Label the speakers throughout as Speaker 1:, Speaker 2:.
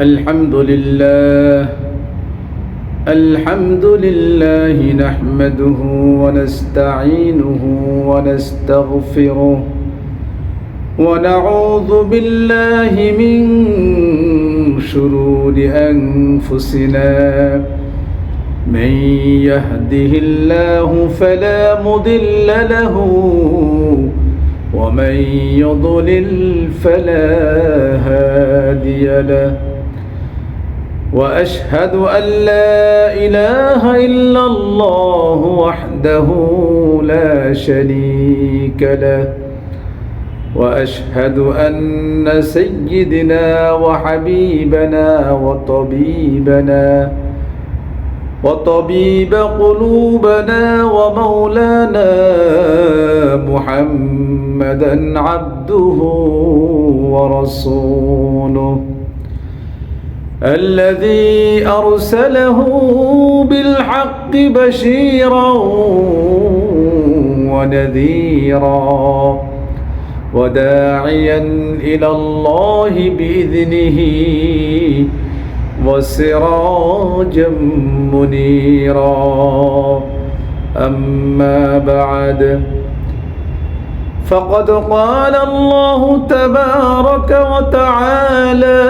Speaker 1: الحمد لله. الحمد لله نحمده ونستعينه ونستغفره ونعوذ بالله من شرور أنفسنا. من يهده الله فلا مضل له ومن يضلل فلا هادي له. وأشهد أن لا إله إلا الله وحده لا شريك له. وأشهد أن سيدنا وحبيبنا وطبيبنا وطبيب قلوبنا ومولانا محمدا عبده ورسوله. الذي أرسله بالحق بشيرا ونذيرا وداعيا إلى الله بإذنه وسراجا منيرا. أما بعد فقد قال الله تبارك وتعالى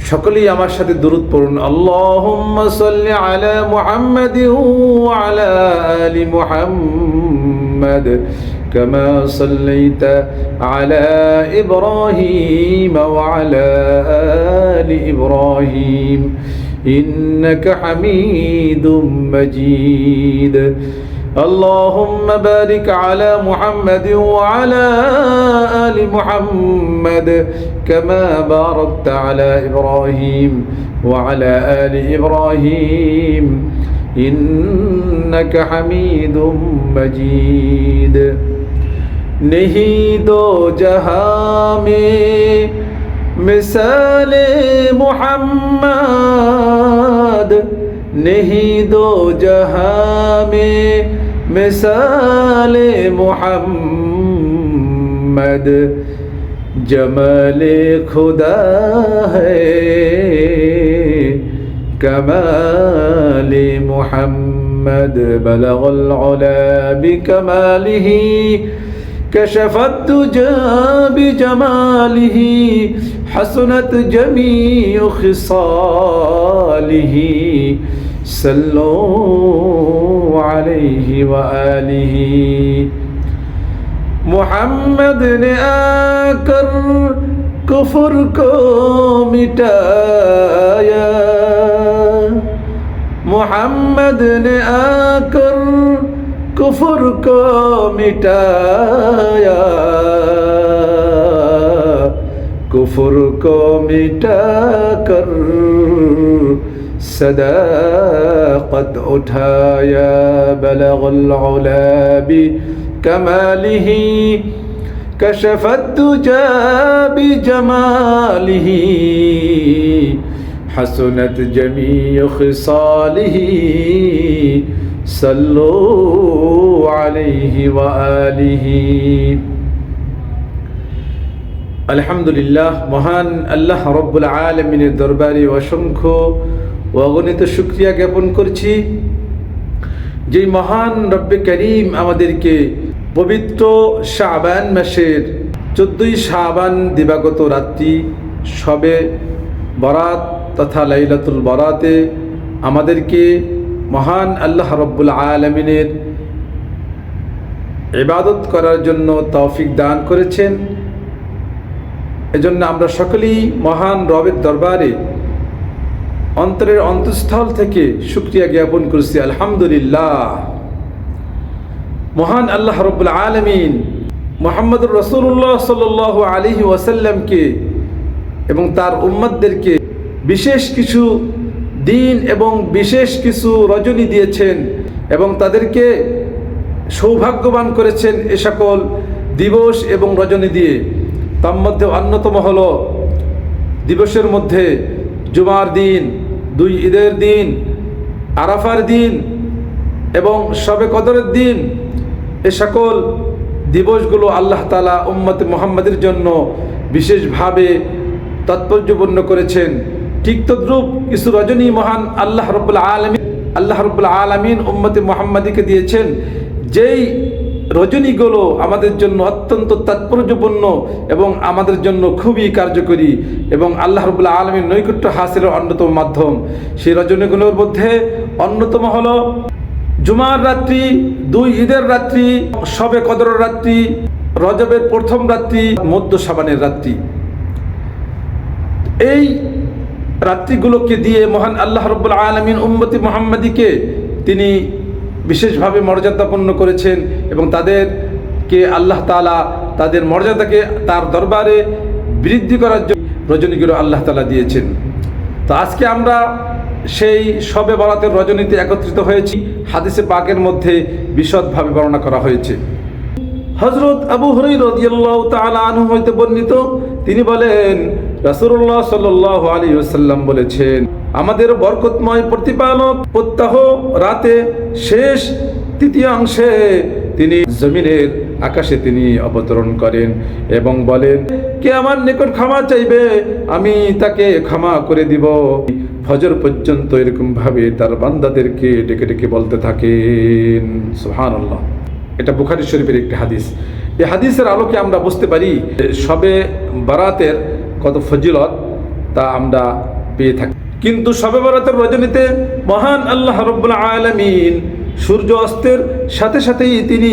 Speaker 1: সকলেই আমার সাথে দূরত পড়ুন। আল্লাহুম্মা সাল্লি আলা মুহাম্মাদি ওয়া আলা আলি মুহাম্মাদ কামা সাল্লাইতা আলা ইব্রাহিম ওয়া আলা আলি ইব্রাহিম। ইন্নাকা হামিদুম মাজিদ। اللهم بارك على محمد وعلى آل محمد كما باركت على إبراهيم وعلى آل إبراهيم إنك حميد مجيد नहीं दो जहां में मिसाल मोहम्मद नहीं दो जहां में مثال محمد جمال خدا ہے كمال محمد بلغ العلا بكماله كشف الدجى بجماله حسنت جميع خصاله سلوم عليه وآله محمد نے آ کر کفر کو مٹایا محمد نے آ کر کفر کو مٹایا کفر کو مٹا کر صداقت اٹھایا بلغ العلا بکماله كشف الدجى بجماله حسنت جميع خصاله صلوا عليه وآله আলহামদুলিল্লাহ মহান আল্লাহ রব্বুল আলমিনের দরবারে অসংখ্য ও অগণিত শুক্রিয়া জ্ঞাপন করছি। যে মহান রব্বে করিম আমাদেরকে পবিত্র শাবান মাসের চোদ্দই শাবান দিবাগত রাত্রি সবে বরাত তথা লাইলাতুল বরাতে আমাদেরকে মহান আল্লাহ রব্বুল আলমিনের ইবাদত করার জন্য তৌফিক দান করেছেন। এজন্য আমরা সকলেই মহান রবের দরবারে অন্তরের অন্তঃস্থল থেকে শুক্রিয়া জ্ঞাপন করছি, আলহামদুলিল্লাহ। মহান আল্লাহ রব্বুল আলমিন মোহাম্মদুর রসুল্লাহ সাল আলিহি ওয়াসাল্লামকে এবং তার উম্মদদেরকে বিশেষ কিছু দিন এবং বিশেষ কিছু রজনী দিয়েছেন এবং তাদেরকে সৌভাগ্যবান করেছেন এ সকল দিবস এবং রজনী দিয়ে। তার মধ্যে অন্যতম হল দিবসের মধ্যে জুমার দিন। দুই ঈদের দিন, আরাফার দিন এবং সবে কদরের দিন এ সকল দিবসগুলো আল্লাহ তালা উম্মত মোহাম্মদের জন্য বিশেষভাবে তাৎপর্যপূর্ণ করেছেন। ঠিক তদ্রূপ কিছু রজনী মহান আল্লাহ রব্বুল আলমিন, আল্লাহ রব্বুল আলমিন উম্মতে মোহাম্মদীকে দিয়েছেন, যেই রজনীগুলো আমাদের জন্য অত্যন্ত তাৎপর্যপূর্ণ এবং আমাদের জন্য খুবই কার্যকরী এবং আল্লাহ রবুল্লা আলমীর নৈকট্য হাসিলের অন্যতম মাধ্যম। সেই রজনীগুলোর মধ্যে অন্যতম হলো জুমার রাত্রি, দুই ঈদের রাত্রি, সবে কদরের রাত্রি, রজবের প্রথম রাত্রি, মধ্য সাবানের রাত্রি। এই রাত্রিগুলোকে দিয়ে মহান আল্লাহ রব্বুল আলমিন উম্মতি মোহাম্মদীকে তিনি বিশেষভাবে মর্যাদাপূর্ণ করেছেন এবং তাদেরকে আল্লাহ তালা তাদের মর্যাদাকে তার দরবারে বৃদ্ধি করার জন্য রজনীগুলো আল্লাহ তালা দিয়েছেন। তো আজকে আমরা সেই সবে বরাতের রজনীতে একত্রিত হয়েছি। হাদিসে পাকের মধ্যে বিশদভাবে বর্ণনা করা হয়েছে। হজরত আবু আনহু হইতে বর্ণিত, তিনি বলেন রাসুল্লাহ সাল আলী ওসাল্লাম বলেছেন আমাদের বরকতময় প্রতিপালক প্রত্যাহ রাতে শেষ তৃতীয়াংশে তিনি জমিনের আকাশে তিনি অবতরণ করেন এবং বলেন, কে আমার নিকট ক্ষমা চাইবে, আমি তাকে ক্ষমা করে দিব। ফজর পর্যন্ত এরকম ভাবে তার বান্দাদেরকে ডেকে ডেকে বলতে থাকেন। সুহান এটা বুখারি শরীফের একটি হাদিস। এই হাদিসের আলোকে আমরা বুঝতে পারি সবে বারাতের কত ফজিলত তা আমরা পেয়ে থাকি। কিন্তু সবে বরাতের রজনীতে মহান আল্লাহ রব্বুল আলমিন সূর্য অস্তের সাথে সাথেই তিনি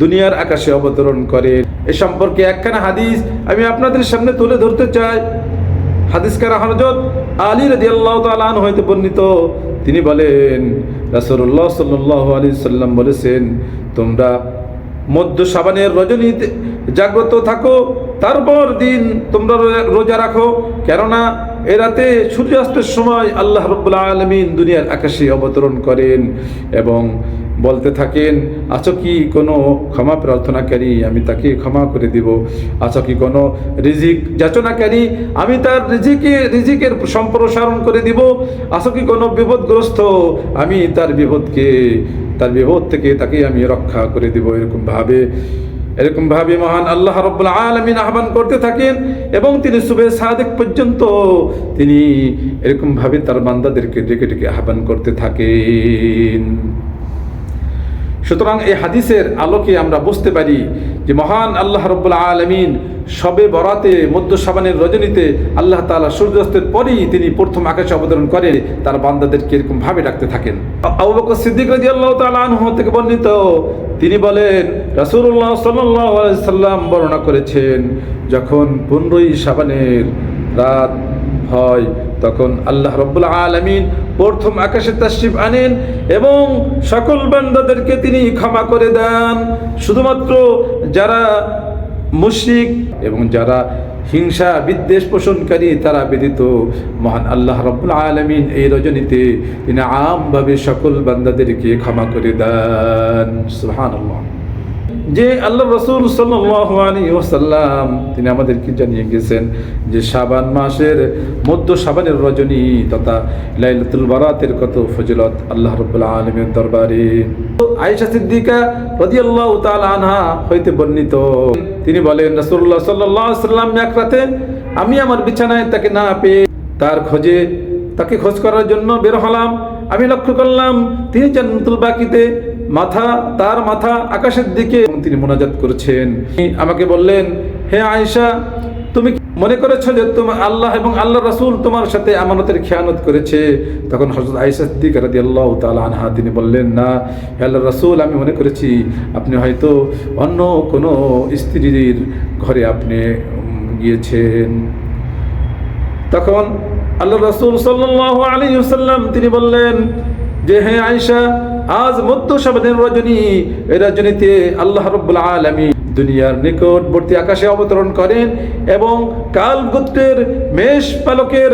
Speaker 1: দুনিয়ার আকাশে অবতরণ করেন। এ সম্পর্কে একখানা হাদিস আমি আপনাদের সামনে তুলে ধরতে চাই। হাদিসকার হরজত আলী রদি আল্লাহ তালান হইতে বর্ণিত। তিনি বলেন রাসুল্লাহ সাল্লাহ আলী সাল্লাম বলেছেন, তোমরা মধ্য সাবানের রজনীতে জাগ্রত থাকো, তারপর দিন তোমরা রোজা রাখো। কেননা এ রাতে সূর্যাস্তের সময় আল্লাহ রব্বুল্লা আলমিন দুনিয়ার আকাশে অবতরণ করেন এবং বলতে থাকেন আছো কি কোনো ক্ষমা প্রার্থনাকারী আমি তাকে ক্ষমা করে দিব? আছো কি কোনো রিজিক যাচনাকারী আমি তার রিজিকে, রিজিকের সম্প্রসারণ করে দিব? আছো কি কোনো বিপদগ্রস্ত আমি তার বিপদকে তার বিপদ থেকে তাকে আমি রক্ষা করে দিব এরকমভাবে এরকমভাবে মহান আল্লাহ রব্বুল আলমিন আহ্বান করতে থাকেন এবং তিনি সুবে সাদেক পর্যন্ত তিনি এরকমভাবে তার বান্দাদেরকে ডেকে ডেকে আহ্বান করতে থাকেন। সুতরাং এই হাদিসের আলোকে আমরা বুঝতে পারি যে মহান আল্লাহ রব্বুল আলমিন সবে বরাতে মধ্য সাবানের রজনীতে আল্লাহ তালা সূর্যাস্তের পরেই তিনি প্রথম আকাশে অবতরণ করে তার বান্দাদেরকে এরকম ভাবে ডাকতে থাকেন। সিদ্দিক আল্লাহ তালহ থেকে বর্ণিত, তিনি বলেন রাসুল্লাহ সাল্লাম বর্ণনা করেছেন, যখন পনেরোই সাবানের রাত হয়, তখন আল্লাহ রব্বুল আলমিন প্রথম আকাশে তাশরিফ আনেন এবং সকল বান্দাদেরকে তিনি ক্ষমা করে দেন। শুধুমাত্র যারা মুশরিক এবং যারা হিংসা, বিদ্বেষ পোষণকারী, তারা ব্যতীত মহান আল্লাহ রব্বুল আলমিন এই রজনীতে তিনি আমভাবে সকল বান্দাদেরকে ক্ষমা করে দেন। সুহান যে আল্লাহ রসুল সাল্লাম তিনি আমাদেরকে জানিয়ে গেছেন যে সাবান মাসের মধ্য সাবানের রজনী তথা লাইলাতুল বারাতের কত ফজিলত আল্লাহ রব্বুল আলমের দরবারে। আয়েশা সিদ্দিকা রাদিয়াল্লাহু তাআলা আনহা হইতে বর্ণিত, তিনি বলেন সাল্লাল্লাহু সাল্লাম এক রাতে আমি আমার বিছানায় তাকে না পেয়ে তার খোঁজে তাকে খোঁজ করার জন্য বের হলাম। আমি লক্ষ্য করলাম তিনি জান্নাতুল বাকিতে মাথা, তার মাথা আকাশের দিকে। তিনি মোনাজাত করেছেন। আমাকে বললেন, হে আয়েশা, তুমি মনে করেছ যে তোমার আল্লাহ এবং আল্লাহ রাসূল তোমার সাথে আমানতের খেয়ানত করেছে? তখন হযরত আয়েশা সিদ্দিকা রাদিয়াল্লাহু তাআলা আনহা তিনি বললেন, না, হে আল্লাহ রাসূল, আমি মনে করেছি আপনি হয়তো অন্য কোনো স্ত্রীর ঘরে আপনি গিয়েছেন। তখন আল্লাহ রসুল সাল্লাহ আলী সাল্লাম তিনি বললেন, যে হে আয়সা আজ মধ্য সাবানের রজনী, এই রজনীতে আল্লাহ রব্বুল আলমী দুনিয়ার নিকটবর্তী আকাশে অবতরণ করেন এবং কাল গোত্রের মেষ পালকের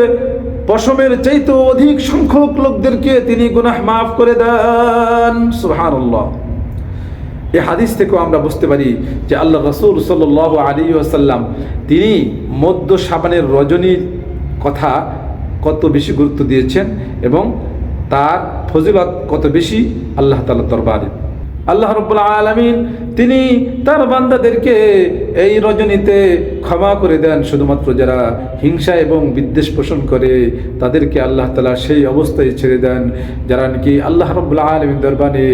Speaker 1: পশমের চাইতে অধিক সংখ্যক লোকদেরকে তিনি গুনাহ মাফ করে দেন। সুবহানাল্লাহ। এই হাদিস থেকেও আমরা বুঝতে পারি যে আল্লাহ রসুল সাল আলী আসাল্লাম তিনি মধ্য সাবানের রজনীর কথা কত বেশি গুরুত্ব দিয়েছেন এবং তার ফজিলত কত বেশি? আল্লাহ তালা দরবারে। আল্লাহ রব্বুল আলমিন তিনি তার বান্দাদেরকে এই রজনীতে ক্ষমা করে দেন। শুধুমাত্র যারা হিংসা এবং বিদ্বেষ পোষণ করে, তাদেরকে আল্লাহ তালা সেই অবস্থায় ছেড়ে দেন। যারা নাকি আল্লাহ রব্বুল আলমিন দরবারে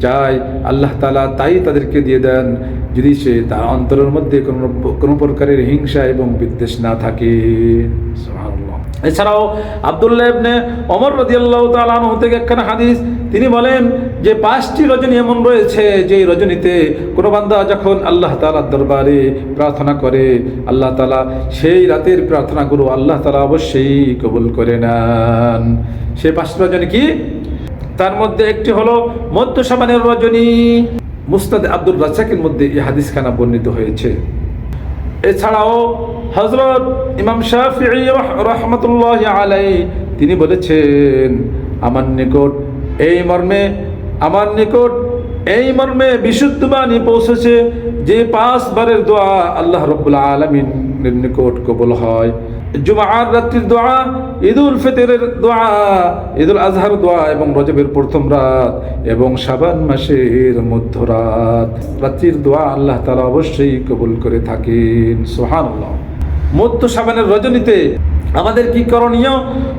Speaker 1: চায় আল্লাহ তালা তাই তাদেরকে দিয়ে দেন। যদি সে তার অন্তরের মধ্যে কোনো কোনো প্রকারের হিংসা এবং বিদ্বেষ না থাকে। এছাড়াও আবদুল্লাহ অমর আনহু থেকে একখানা হাদিস, তিনি বলেন যে পাঁচটি রজনী এমন রয়েছে যে রজনীতে কোনো বান্দা যখন আল্লাহ তালার দরবারে প্রার্থনা করে, আল্লাহ তালা সেই রাতের প্রার্থনাগুলো আল্লাহ তালা অবশ্যই কবুল করে নেন। সেই পাঁচটি রজনী কি? তার মধ্যে একটি হলো মধ্য সামানের রজনী। মুস্তাদ আব্দুল রাজাকের মধ্যে এই হাদিসখানা বর্ণিত হয়েছে। এছাড়াও হজরত ইমাম শাফি রহমতুল্লাহ আলাই তিনি বলেছেন, আমার নিকট এই মর্মে, আমার নিকট এই মর্মে বিশুদ্ধ বাণী পৌঁছেছে যে পাঁচ বারের দোয়া আল্লাহ রব্বুল আলমিনের নিকট কবুল হয়। জুমার রাত্রির দোয়া, ঈদুল ফিতরের দোয়া, ঈদুল আজহার দোয়া এবং রজবের প্রথম রাত এবং শাবান মাসের মধ্যরাত রাত্রির দোয়া আল্লাহ তালা অবশ্যই কবুল করে থাকেন। সোহানুল্লাহ মধ্য সাবানের রজনীতে আমাদের কি করণীয়?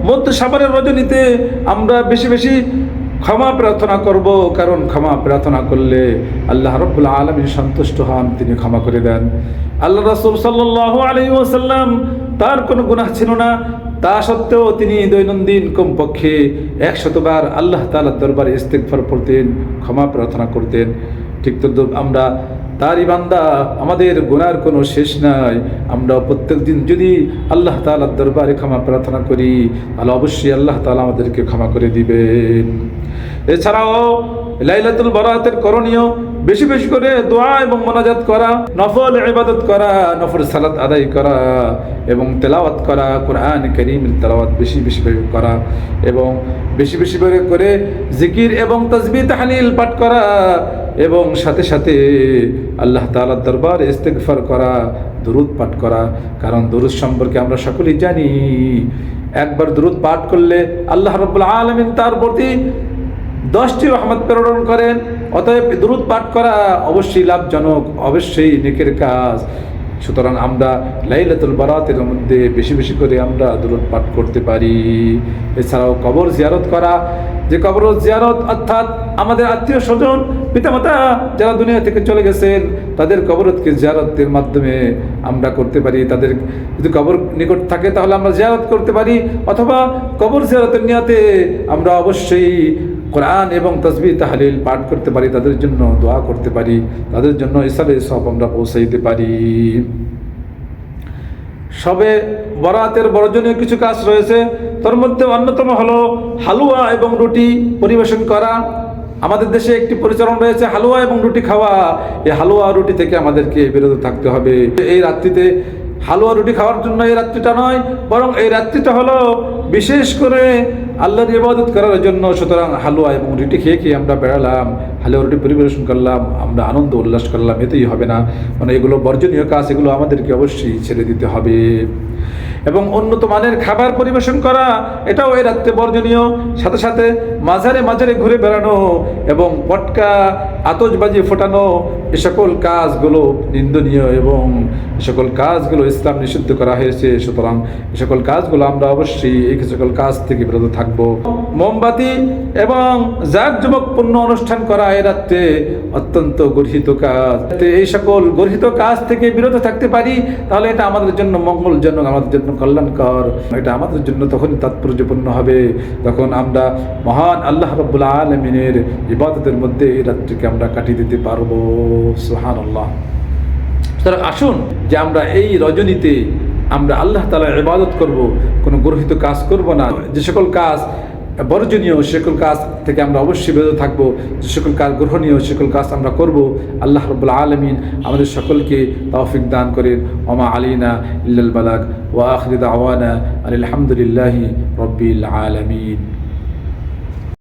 Speaker 1: মধ্য সাবানের রজনীতে আমরা বেশি বেশি ক্ষমা প্রার্থনা করব, কারণ ক্ষমা প্রার্থনা করলে আল্লাহ রব্বুল আলমী সন্তুষ্ট হন, তিনি ক্ষমা করে দেন। আল্লাহ রসুল সাল্লাহ আলী ওসাল্লাম তার কোনো গুনাহ ছিল না, তা সত্ত্বেও তিনি দৈনন্দিন কমপক্ষে একশতবার আল্লাহ তালার দরবারে ইস্তেকফার পড়তেন ক্ষমা প্রার্থনা করতেন। ঠিক তো আমরা তারই বান্দা, আমাদের গুনার কোনো শেষ নাই। আমরা প্রত্যেক দিন যদি আল্লাহ তালার দরবারে ক্ষমা প্রার্থনা করি, তাহলে অবশ্যই আল্লাহ তালা আমাদেরকে ক্ষমা করে দিবেন। এছাড়াও লাইলাতুল বরাতের করণীয়, বেশি বেশি করে দোয়া এবং মোনাজাত করা, নফল ইবাদত করা, নফল সালাত আদায় করা এবং তেলাওয়াত করা, কোরআন করিম তেলাওয়াত বেশি বেশি করে করা এবং বেশি বেশি করে করে জিকির এবং তসবি তাহলিল পাঠ করা এবং সাথে সাথে আল্লাহ তালার দরবার ইস্তেগফার করা, দুরুদ পাঠ করা। কারণ দুরুদ সম্পর্কে আমরা সকলেই জানি, একবার দুরুদ পাঠ করলে আল্লাহ রব্বুল আলমিন তার প্রতি দশটি রহমত প্রেরণ করেন। অতএব দুরুদ পাঠ করা অবশ্যই লাভজনক, অবশ্যই নেকের কাজ। সুতরাং আমরা লাইলাতুল বারাতের মধ্যে বেশি বেশি করে আমরা দুরুদ পাঠ করতে পারি। এছাড়াও কবর জিয়ারত করা, যে কবর জিয়ারত অর্থাৎ আমাদের আত্মীয় স্বজন পিতামাতা যারা দুনিয়া থেকে চলে গেছেন, তাদের কবরতকে জিয়ারতের মাধ্যমে আমরা করতে পারি। তাদের যদি কবর নিকট থাকে, তাহলে আমরা জিয়ারত করতে পারি। অথবা কবর জিয়ারতের নিয়াতে আমরা অবশ্যই কোরআন এবং তসবি তাহলিল পাঠ করতে পারি। তাদের জন্য দোয়া করতে পারি। তাদের জন্য ইসালে সব আমরা পৌঁছাইতে পারি। সবে বরাতের বর্জনীয় কিছু কাজ রয়েছে। তার মধ্যে অন্যতম হলো হালুয়া এবং রুটি পরিবেশন করা। আমাদের দেশে একটি পরিচালন রয়েছে হালুয়া এবং রুটি খাওয়া। এই হালুয়া রুটি থেকে আমাদেরকে বিরত থাকতে হবে। এই রাত্রিতে হালুয়া রুটি খাওয়ার জন্য এই রাত্রিটা নয়, বরং এই রাত্রিটা হলো বিশেষ করে আল্লাহর ইবাদত করার জন্য। সুতরাং হালুয়া এবং রুটি খেয়ে খেয়ে আমরা বেড়ালাম, হালুয়া রুটি পরিবেশন করলাম, আমরা আনন্দ উল্লাস করলাম, এতেই হবে না। মানে এগুলো বর্জনীয় কাজ, এগুলো আমাদেরকে অবশ্যই ছেড়ে দিতে হবে। এবং উন্নত মানের খাবার পরিবেশন করা, এটাও এই রাত্রে বর্জনীয়। সাথে সাথে মাঝারে মাঝারে ঘুরে বেড়ানো এবং পটকা আতসবাজি ফোটানো এ সকল কাজগুলো নিন্দনীয় এবং এ সকল কাজগুলো ইসলাম নিষিদ্ধ করা হয়েছে। সুতরাং এ সকল কাজগুলো আমরা অবশ্যই এই সকল কাজ থেকে বিরত থাকব। মোমবাতি এবং জাঁকজমকপূর্ণ অনুষ্ঠান করা এ রাত্রে অত্যন্ত গর্হিত কাজ। এই সকল গর্হিত কাজ থেকে বিরত থাকতে পারি, তাহলে এটা আমাদের জন্য মঙ্গলজনক, আমাদের জন্য কল্যাণকর। এটা আমাদের জন্য তখনই তাৎপর্যপূর্ণ হবে তখন আমরা মহান আল্লাহ রব্বুল আলমিনের ইবাদতের মধ্যে এই রাত্রিকে আমরা কাটিয়ে দিতে পারব। সুহান আল্লাহ সুতরাং আসুন যে আমরা এই রজনীতে আমরা আল্লাহ তালার ইবাদত করব, কোনো গর্হিত কাজ করব না। যে সকল কাজ বর্জনীয় সকল কাজ থেকে আমরা অবশ্যই বিরত থাকব। যে সকল কাজ গ্রহণীয় সকল কাজ আমরা করব। আল্লাহ রব্বুল আলমিন আমাদের সকলকে তৌফিক দান করেন। ওমা আলীনা ইল্লাল বালাক ওয়া আখরিদ আওয়ানা আলহামদুলিল্লাহি রব্বিল আলমিন।